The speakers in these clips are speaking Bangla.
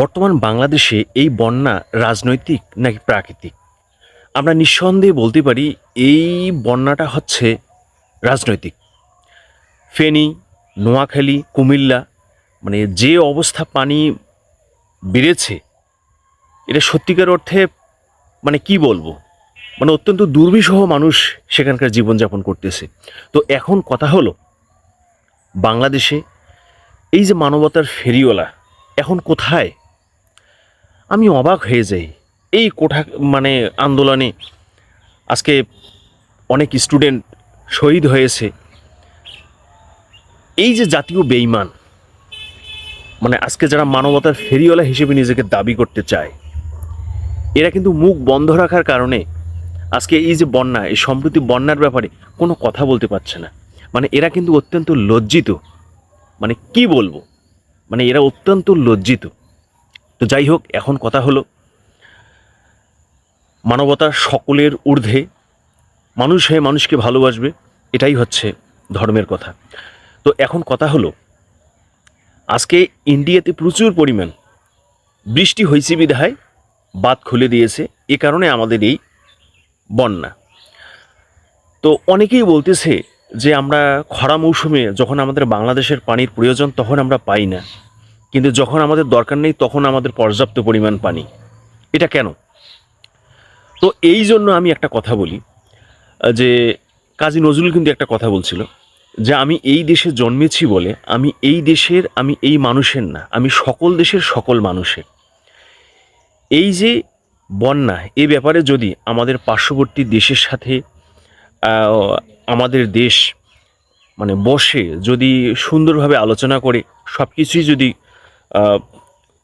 বর্তমান বাংলাদেশে এই বন্যা রাজনৈতিক নাকি প্রাকৃতিক? আমরা নিঃসন্দেহে বলতে পারি এই বন্যাটা হচ্ছে রাজনৈতিক। ফেনী, নোয়াখালী, কুমিল্লা মানে যে অবস্থা পানি বেড়েছে, এটা সত্যিকার অর্থে মানে কি বলব? মানে অত্যন্ত দুর্বিষহ মানুষ সেখানকার জীবনযাপন করতেছে। তো এখন কথা হলো, বাংলাদেশে এই যে মানবতার ফেরিওয়ালা এখন কোথায়? আমি অবাক হয়ে যাই। এই কোঠা মানে আন্দোলনে আজকে অনেক স্টুডেন্ট শহীদ হয়েছে। এই যে জাতীয় বেইমান মানে আজকে যারা মানবতার ফেরিওয়ালা হিসেবে নিজেকে দাবি করতে চায়, এরা কিন্তু মুখ বন্ধ রাখার কারণে আজকে এই যে বন্যা, এই সম্প্রতি বন্যার ব্যাপারে কোনো কথা বলতে পারছে না। মানে এরা কিন্তু অত্যন্ত লজ্জিত। মানে কি বলব? মানে এরা অত্যন্ত লজ্জিত। তো যাই হোক, এখন কথা হলো মানবতার সকলের ঊর্ধ্বে, মানুষ হয়ে মানুষকে ভালোবাসবে, এটাই হচ্ছে ধর্মের কথা। তো এখন কথা হলো, আজকে ইন্ডিয়াতে প্রচুর পরিমাণ বৃষ্টি হয়েছে বিধায় বাদ খুলে দিয়েছে, এ কারণে আমাদের এই বন্যা। তো অনেকেই বলতেছে যে আমরা খরা মৌসুমে যখন আমাদের বাংলাদেশের পানির প্রয়োজন, তখন আমরা পাই না। কিন্তু যখন আমাদের দরকার নেই, তখন আমাদের পর্যাপ্ত পরিমাণ পানি। এটা কেন? তো এই জন্য আমি একটা কথা বলি, যে কাজী নজরুল কিন্তু একটা কথা বলছিল, যে আমি এই দেশে জন্মেছি বলে আমি এই দেশের, আমি এই মানুষের না, আমি সকল দেশের সকল মানুষের। এই যে বন্যা, এ ব্যাপারে যদি আমাদের পার্শ্ববর্তী দেশের সাথে আমাদের দেশ মানে বসে, যদি সুন্দরভাবে আলোচনা করে সব কিছুই যদি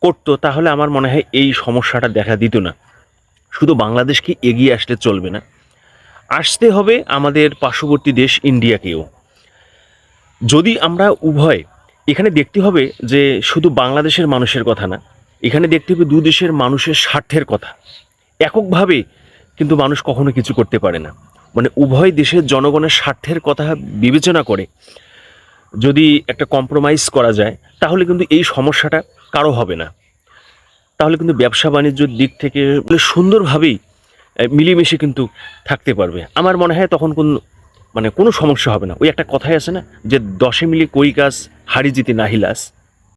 করতো, তাহলে আমার মনে হয় এই সমস্যাটা দেখা দিত না। শুধু বাংলাদেশকে এগিয়ে আসলে চলবে না। আসতে হবে আমাদের পার্শ্ববর্তী দেশ ইন্ডিয়াকেও। যদি আমরা উভয়, এখানে দেখতে হবে যে শুধু বাংলাদেশের মানুষের কথা না, এখানে দেখতে হবে দু দেশের মানুষের স্বার্থের কথা। এককভাবে কিন্তু মানুষ কখনো কিছু করতে পারে না। মানে উভয় দেশের জনগণের স্বার্থের কথা বিবেচনা করে যদি একটা কম্প্রোমাইজ করা যায়, তাহলে কিন্তু এই সমস্যাটা কারও হবে না। তাহলে কিন্তু ব্যবসা বাণিজ্যর দিক থেকে সুন্দরভাবেই মিলিমিশে মিলেমিশে কিন্তু থাকতে পারবে। আমার মনে হয় তখন কোন মানে কোনো সমস্যা হবে না। ওই একটা কথাই আছে না, যে দশে মিলে কই কাজ হারি জিতে নাহিলাস